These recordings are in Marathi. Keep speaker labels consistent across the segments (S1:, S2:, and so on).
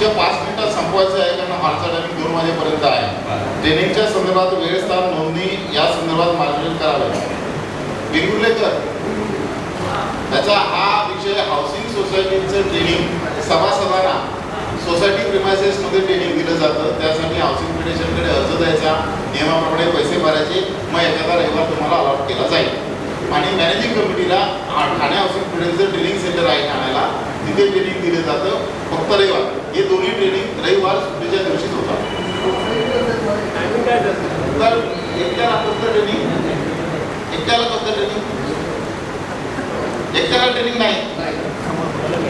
S1: तुमच्या पाच मिनिटात संपवायचं आहे कारण हॉलचा टायमिंग दोन वाजेपर्यंत आहे. ट्रेनिंगच्या संदर्भात वेळ स्थान नोंदणी या संदर्भात मार्गदर्शन करावे. बिरगुर्लेकर त्याचा हा विषय हाऊसिंग सोसायटीचं ट्रेनिंग सभासदांना सोसायटी प्रिमायसेसमध्ये ट्रेनिंग दिलं जातं. त्यासाठी हाऊसिंग फेडरेशनकडे अर्ज द्यायचा नियमाप्रमाणे पैसे भरायचे. मग एखादा रविवार तुम्हाला अलॉट केला जाईल. आणि मॅनेजिंग कमिटीला ठाणे हाऊसिंग फेडरेशनचं ट्रेनिंग सेंटर आहे ठाण्याला. तिथे ट्रेनिंग दिलं जातं. फक्त रविवार. हे दोन्ही ट्रेनिंग रविवार सुट्टीच्या दिवशीच होतात. तर एकट्याला फक्त ट्रेनिंग एकट्याला फक्त ट्रेनिंग एकट्याला ट्रेनिंग नाही.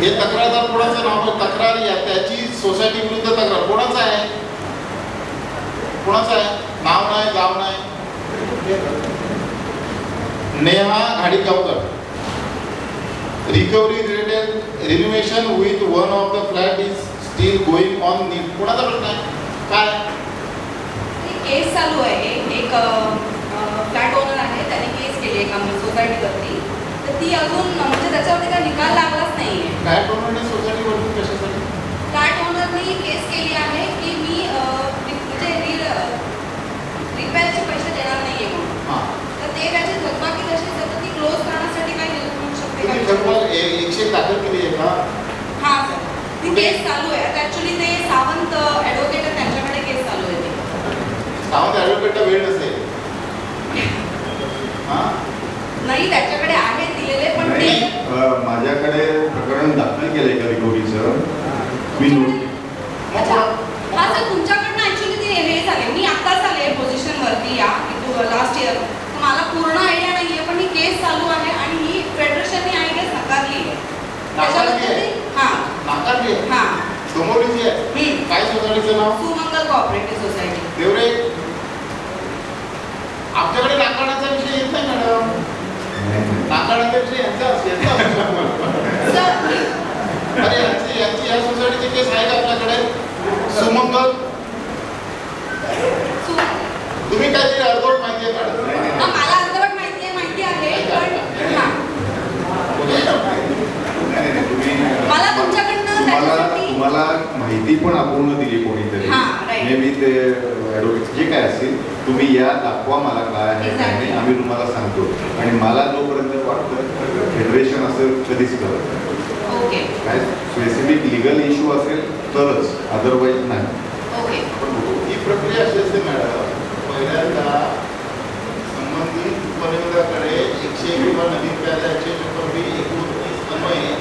S1: हे तक्रारदार कोणाचं नाव? तक्रार या त्याची सोसायटी विरुद्ध तक्रार. कोणाचं आहे? कोणाचं आहे? नाव नाही गाव नाही. Neha Ghadigaonkar. Recovery related renovation with one of the flat is still going on नीट. कोणाचा प्रश्न आहे? काय?
S2: एक केस चालू आहे. एक फ्लॅट ओनर आहे. त्याने केस केली आहे आमच्या सोसायटीवरती तर ती अजून म्हणजे त्याच्यावरती काय निकाल लागलाच नाही आहे
S1: काय टोर्नामेंट सोसायटी वरती कशासाठी?
S2: फ्लॅट ओनरनी केस केली आहे की मी म्हणजे रिपेअरचे पैसे देणार नाही आहे म्हणून
S1: हां
S2: तर ते त्याची थकबाकी तशी आहे, तर ती क्लोज करण्यासाठी काय निरोप मिळू शकते
S1: तुम्ही
S2: का?
S1: खरोखर एकशे दाखल केली आहे का?
S2: हां सर. ती केस चालू आहे. आता ते सावंत ॲडव्होकेट आहे त्यांच्याकडे केस चालू आहे ती.
S1: सावंत ॲडव्होकेटला वेळ नसेल. हां?
S2: नाही त्याच्याकडे आहे दिलेले पण ते
S3: माझ्याकडे प्रकरण दाखल केलंय का रिकव्हरीचं मी
S2: अच्छा हा सर तुमच्याकडनं ऍक्च्युली ते हे झाले मी आत्ताच आले पोझिशन वरती या लास्ट इयर मला पूर्ण आयडिया नाहीये पण ही केस चालू आहे आणि ही फेडरेशनने आय गेस नकारली आहे त्याच्याबद्दल
S1: आहे?
S2: ती- हा
S1: नाकारली आहे
S2: हा
S1: समोरची आहे
S2: हम्म.
S1: काय सोसायटीचं नाव
S2: सुमंगल कोऑपरेटिव्ह सोसायटी
S1: देवरे आमच्याकडे नाकारण्याचा विषय येत नाही मॅडम. नाकारण्याचा विषय यांचा अरे यांची यांची या सोसायटीची केस आहे का आपल्याकडे. सुमंगल. तुम्ही काहीतरी अर्धवट माहिती आहे मॅडम
S2: हा, मला अर्धवट माहिती आहे माहिती आहे पण हा
S3: नाही, नाही, तुम्ही
S2: मला तुमच्याकडनं
S3: तुम्हाला
S2: त्याच्यासाठी-
S3: तुम्हाला माहिती पण अपूर्ण दिली कोणीतरी
S2: हां, right.
S3: मे बी ते ॲडव्होकेट जे काय असेल तुम्ही या दाखवा मला काय आहे काय नाही
S2: Exactly.
S3: आम्ही तुम्हाला सांगतो आणि मला जोपर्यंत वाटतं फेडरेशन असं कधीच करत नाही.
S2: ओके.
S3: काय स्पेसिफिक लिगल इश्यू असेल तरच अदरवाईज नाही.
S1: ही प्रक्रिया अशी असते मॅडम. पहिल्यांदा संबंधित उपनिबंधाकडे एकशे किंवा नवीन कायदा एकशे चोपन्न एकोणतीस अन्वये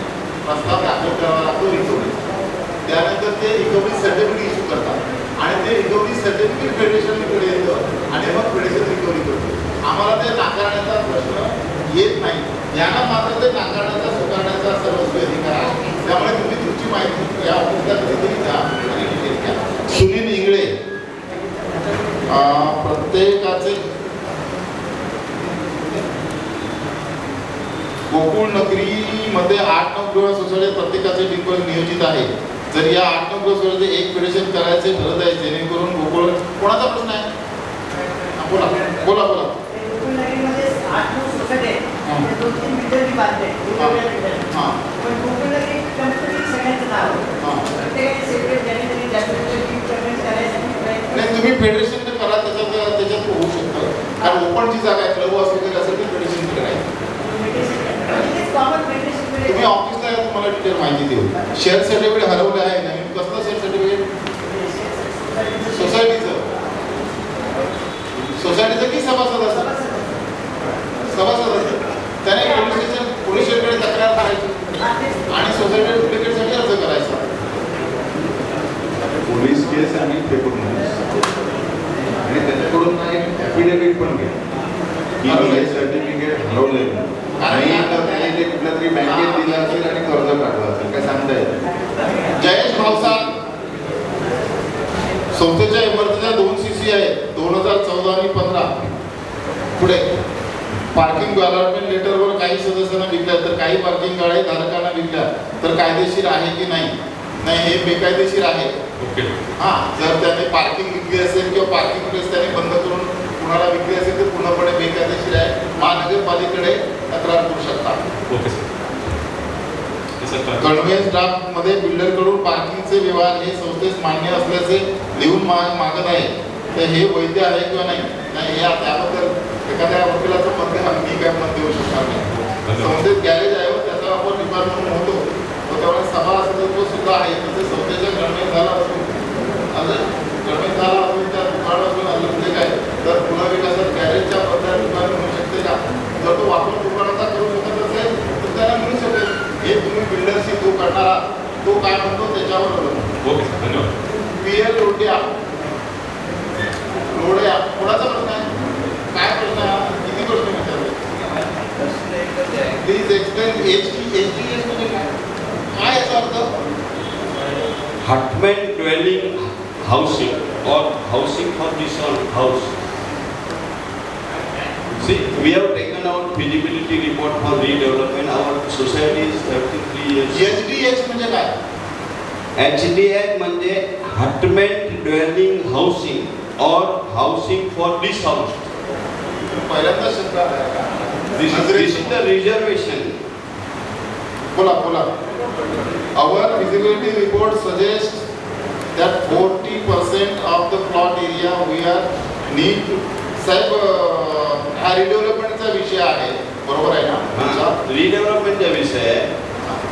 S1: प्रस्ताव दाखल करावा लागतो रिकव्हरी. त्यानंतर ते रिकव्हरी सर्टिफिकेट इश्यू करतात. आणि ते रिकव्हरी सर्टिफिकेट फेडरेशनकडे येतं आणि मग फेडरेशन रिकव्हरी करतो. आम्हाला ते नाकारण्याचा प्रश्न येत नाही. यांना मात्र ते नाकारण्याचा स्वीकारण्याचा सर्वस्वी अधिकार आहे त्यामुळे तुम्ही तुमची माहिती या ऑफिसला कधीतरी जा आणि डिटेल घ्या सुनील इंगळे अं, प्रत्येकाचे गोकुळ नगरीमध्ये आठ नऊ गृह सोसायटी प्रत्येकाचे डिंपल नियोजित आहे. जर या आठ नऊ गृह सोसायटी एक फेडरेशन करायचे ठरत आहे जेणेकरून गोकुळ कोणाचा प्रश्न आहे? बोला. बोला बोला. नाही तुम्ही फेडरेशन करा त्याच्यात त्याच्यात होऊ शकतं कारण ओपनची जागा आहे क्लब हाऊस तरी असेल तर फेडरेशन करायचं तुम्ही ऑफिसला या, तुम्हाला डिटेल माहिती देऊ. शेअर सर्टिफिकेट हरवलं आहे नवीन कसलं शेअर सर्टिफिकेट सोसायटीचं सोसायटीचं की सभासदाचं? सभासदाचं. त्याने पोलीस स्टेशन पोलीस स्टेशनकडे तक्रार करायची. आणि सोसायटी डुप्लिकेटसाठी अर्ज करायचा.
S3: पोलीस केस आणि पेपर नोटीस आणि त्याच्याकडून ना ॲफिडेव्हिट पण घ्या की
S1: हरवलंय.
S3: हे सर्टिफिकेट हरवलंय. आणि तर त्याने ते कुठल्या तरी बँकेत दिलं असेल आणि कर्ज काढलं असेल. काय सांगता येत
S1: जयेश भावसार संस्थेच्या इमारतीच्या दोन सी सी आहेत दोन हजार चौदा आणि पंधरा. पुढे. पार्किंग अलॉटमेंट लेटरवर काही सदस्यांना विकल्या. तर काही पार्किंग गाड्या धारकांना विकल्या. तर कायदेशीर आहे की नाही? नाही हे बेकायदेशीर आहे.
S4: ओके.
S1: हां जर त्याने पार्किंग विकली असेल किंवा पार्किंग प्लेस त्याने बंद करून कुणाला विकली असेल तर पूर्णपणे बेकायदेशीर आहे. महानगरपालिकेकडे तक्रार करू शकता.
S4: Okay sir.
S1: कन्व्हेन्स ड्राफ्टमध्ये बिल्डरकडून पार्किंगचे व्यवहार हे संस्थेस मान्य असल्याचे लिहून मागत आहे. तर हे वैध आहे किंवा नाही? नाही हे त्याबद्दल एखाद्या वकिलाचं मत मी काय मत देऊ शकणार नाही. संस्थेत गॅरेज आहे व त्याचा वापर डिपार्टमेंट होतो. व त्यामुळे सभा सदस्य सुद्धा आहे. तसे संस्थेच्या गणवेश झाला असून अजून गणवेश झाला असून त्या दुकान असून अजून काय तर पुनर्विकासात गॅरेजच्या बद्दल दुकान मिळू शकते का जर तो वापर दुकानाचा करू शकत असेल तर त्याला मिळू शकेल हे तुम्ही बिल्डरशी तो करणारा तो काय म्हणतो त्याच्यावर अवलंबून
S4: ओके सर धन्यवाद
S1: पी एल रोड्या रोड्या कोणाचा प्रश्न आहे काय प्रश्न आहे हा? किती प्रश्न विचारले please explain H T H T S म्हणजे काय काय याचा अर्थ
S5: Hutman dwelling housing or housing for this own house. See, we have taken feasibility report for redevelopment our society is thirty three years
S1: H D H म्हणजे काय?
S5: एच डी एच म्हणजे हटमेंट ड्वेलिंग हाऊसिंग और हाऊसिंग फॉर दिस हाऊस
S1: पहिल्यांदा शब्द
S5: दिस इज़ द रिझर्वेशन
S1: बोला बोला. Our feasibility report suggest that 40% of the plot area we are need to साहेब uh, redevelopment रिडेव्हलपमेंटचा विषय आहे बरोबर आहे ना तुमचा?
S5: विषय.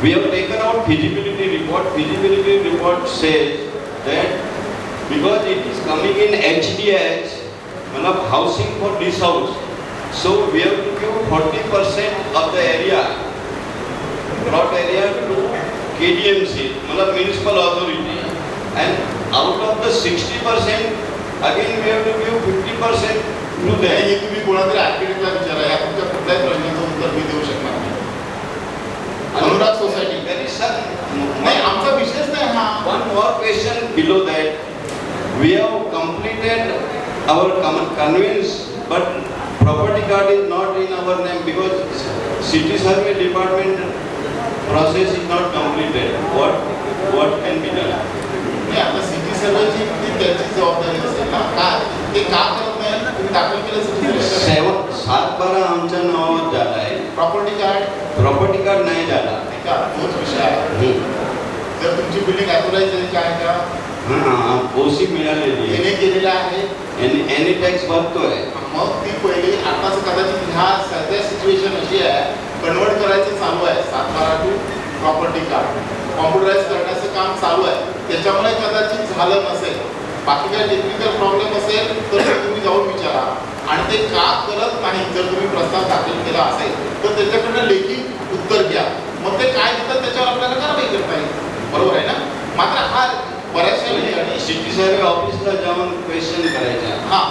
S5: We have taken out feasibility report. Feasibility report says that because it is coming in HDH, मतलब housing for this house, so we have to give forty percent of the area, plot area to KDMC, मतलब municipal authority. And out of the sixty percent, again we have to give fifty percent
S1: हे तुम्ही कोणातरी आर्किटेक्टला विचारा या तुमच्या कुठल्याही प्रश्नाचं उत्तर मी देऊ शकणार नाही अनुराग सोसायटी. नाही आमचा विषयच नाही हा
S5: One more question below that. We have completed our com- conveyance, but property card is not in our name because city survey department process is not completed. What, what can be done?
S1: नाही आता सिटी सर्वेची ती त्यांची जबाबदारी असेल ना का ते का करत दाखल केलं
S5: सेवन सात बारा आमच्या नावावर झाला आहे.
S1: प्रॉपर्टी कार्ड
S5: प्रॉपर्टी कार्ड नाही झाला.
S1: का? तोच विषय आहे. जर तुमची बिल्डिंग ॲथोराईज झाली काय का
S5: हां ओसी मिळालेली
S1: येणे केलेला आहे.
S5: एनी एनी टॅक्स भरतोय.
S1: मग ती पहिली आताच कदाचित ह्या सध्या सिच्युएशन अशी आहे कन्वर्ट करायचं चालू आहे. सात बारा टू प्रॉपर्टी कार्ड कॉम्प्युटराईज करण्याचं काम चालू आहे. त्याच्यामुळे कदाचित झालं नसेल. बाकी काही टेक्निकल प्रॉब्लेम असेल तर ते तुम्ही जाऊन विचारा आणि ते का करत नाही? जर तुम्ही प्रस्ताव दाखल केला असेल तर त्याच्याकडनं लेखी उत्तर घ्या. मग ते काय देतात त्याच्यावर आपल्याला कारवाई करता येईल. बरोबर आहे ना? मात्र हा बऱ्याचशा ठिकाणी
S5: सिटी सर्वे ऑफिसला जाऊन क्वेश्चन करायचा
S1: हा.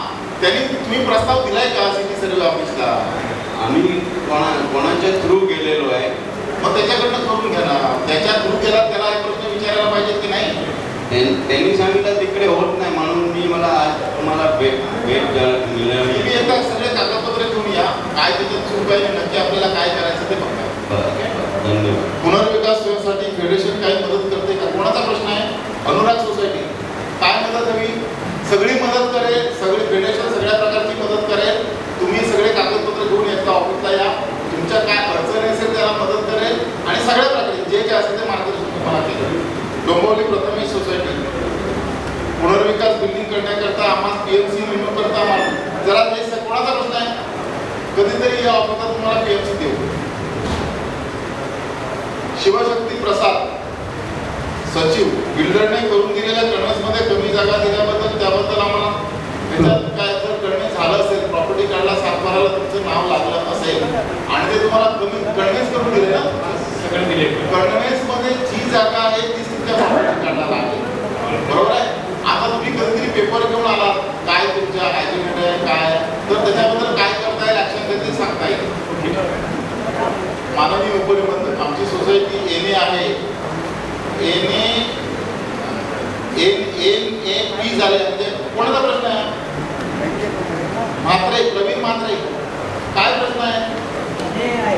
S1: त्यांनी तुम्ही प्रस्ताव दिलाय का सिटी सर्वे ऑफिसला
S5: आम्ही कोणा कोणाच्या थ्रू गेलेलो आहे.
S1: मग त्याच्याकडनं करून घ्या ना. त्याच्या थ्रू गेला त्याला एक प्रश्न विचारायला पाहिजे की नाही?
S5: त्यां- त्यांनी सांगितलं तिकडे होत नाही म्हणून मी मला आज तुम्हाला भेट भेट मिळाली
S1: तुम्ही एकदा सगळे कागदपत्र घेऊन या काय त्याच्यात चूक आहे नक्की आपल्याला काय करायचं ते बघा.
S5: बरं. धन्यवाद.
S1: पुनर्विकास व्यवसायासाठी फेडरेशन काही मदत करते का? कोणाचा प्रश्न आहे? अनुराग सोसायटी. काय मदत हवी? सगळी मदत करेल सगळी फेडरेशन सगळ्या प्रकारची मदत करेल तुम्ही सगळे कागदपत्र घेऊन एकदा ऑफिसला या तुमच्या काय अडचणी असेल त्याला मदत करेल आणि सगळ्या प्रकारे जे काय असेल ते मार्गदर्शन तुम्हाला केलं डोंबिवली प्रथमेश सोसायटी पुनर्विकास बिल्डिंग करण्याकरता आम्हाला पीएमसी रिन्यू करता आम्हाला जरा हे स- कोणाचा प्रश्न आहे कधीतरी या ऑफिसात तुम्हाला पीएमसी देऊ. शिवशक्ती प्रसाद सचिव बिल्डरने करून दिलेल्या कन्व्हेन्समध्ये कमी जागा दिल्याबद्दल त्याबद्दल आम्हाला त्याच्यात काय जर कन्व्हेन्स झालं असेल प्रॉपर्टी कार्डला सातबाराला तुमचं नाव लागलं असेल आणि ते तुम्हाला कमी कन्व्हेन्स करून दिले ना? मध्ये जी जागा आहे तीच तुमच्या प्रॉपर्टी कार्डला लागेल बरोबर आहे आता तुम्ही कधीतरी पेपर घेऊन आला काय तुमच्या ॲग्रीमेंट आहे काय आहे, तर त्याच्याबद्दल काय करता येईल ऍक्शन घेते सांगता येईल माननीय उपनिबंधक आमची सोसायटी एन ए आहे एन ए झाले म्हणजे कोणाचा प्रश्न आहे? म्हात्रे प्रवीण म्हात्रे. काय प्रश्न आहे. एन ए आहे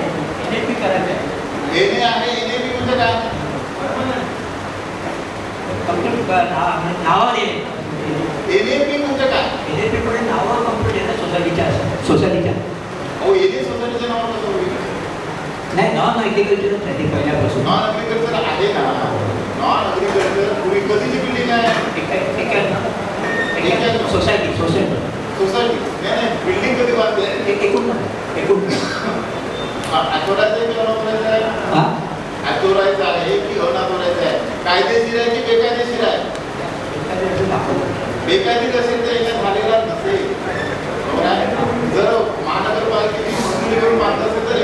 S1: एन ए पी म्हणजे काय?
S6: म्हणजे
S1: एन ए पी म्हणजे
S6: नावावर कंप्लीट आहे ना सोसायटीच्या. सोसायटीच्या.
S1: अहो एन ए सोसायटीच्या नावावर कसं
S7: नाही नॉन ॲग्रिकल्चरच आहे ते पहिल्यापासून
S1: नॉन अग्रिकल्चर आहे ना. नॉन अग्रिकल्चर पूर्वी कधीची बिल्डिंग आहे?
S7: एक आहे- एक आहे सोसायटी सोसायटी
S1: सोसायटी नाही नाही बिल्डिंग कधी बांधते
S7: एक एकूण एकूण.
S1: आठवड्याचं आहे की अनौथोरायचं आहे?
S7: हाँ?
S1: अनौथोरायचं आहे की अनौथोरायचं आहे? कायदेशीर आहे की बेकायदेशीर आहे? बेकायदेशीर असेल तर याच्यात झालेला नसेल? जर महानगरपालिकेची मंजुरी करून बांधत असेल तर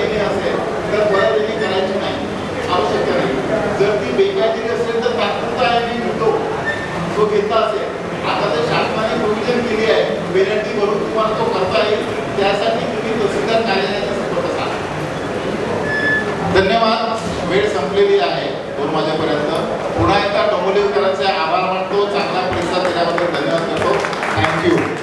S1: घेतला असेल. आता तर शासनाने प्रोव्हिजन केली आहे. पेनल्टी भरून तुम्हाला तो करता येईल. त्यासाठी तुम्ही तहसीलदार कार्यालयाचा संपर्क साधा. धन्यवाद. वेळ संपलेली आहे. दोन वाजेपर्यंत. पुन्हा एकदा डोंबिवलीकरांचे आभार मानतो. चांगला प्रतिसाद दिल्याबद्दल धन्यवाद करतो. थँक्यू